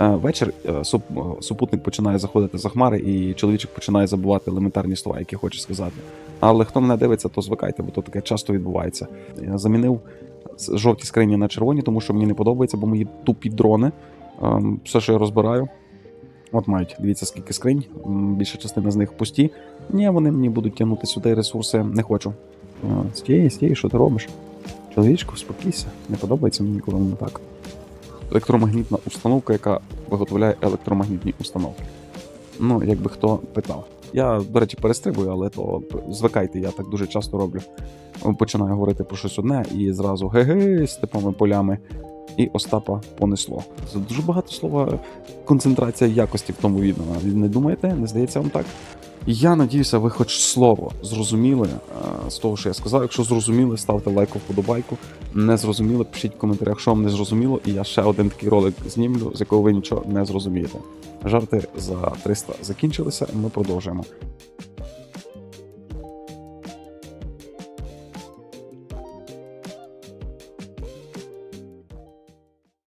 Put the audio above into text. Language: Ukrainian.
Е, Вечір е, е, супутник починає заходити за хмари, і чоловічок починає забувати елементарні слова, які хоче сказати. Але хто мене дивиться, то звикайте, бо то таке часто відбувається. Я замінив жовті скрині на червоні, тому що мені не подобається, бо мої тупі дрони. ем, Все, що я розбираю. От мають, дивіться, скільки скринь. Більша частина з них пусті. Ні, вони мені будуть тягнути сюди ресурси. Не хочу. Стій, стій, що ти робиш? Чоловічку, спокійся. Не подобається мені, коли воно так. Електромагнітна установка, яка виготовляє електромагнітні установки. Ну, якби хто питав. Я, до речі, перестрибую, але то звикайте, я так дуже часто роблю. Починаю говорити про щось одне і зразу ге-ге з типами полями. І Остапа понесло. Це дуже багато слова концентрація якості в тому відео. Не думаєте? Не здається вам так? Я надіюся, ви хоч слово зрозуміли е, з того, що я сказав. Якщо зрозуміли, ставте лайк, вподобайку. Не зрозуміли, пишіть в коментарях, що вам не зрозуміло, і я ще один такий ролик знімлю, з якого ви нічого не зрозумієте. Жарти за 300 закінчилися, ми продовжуємо.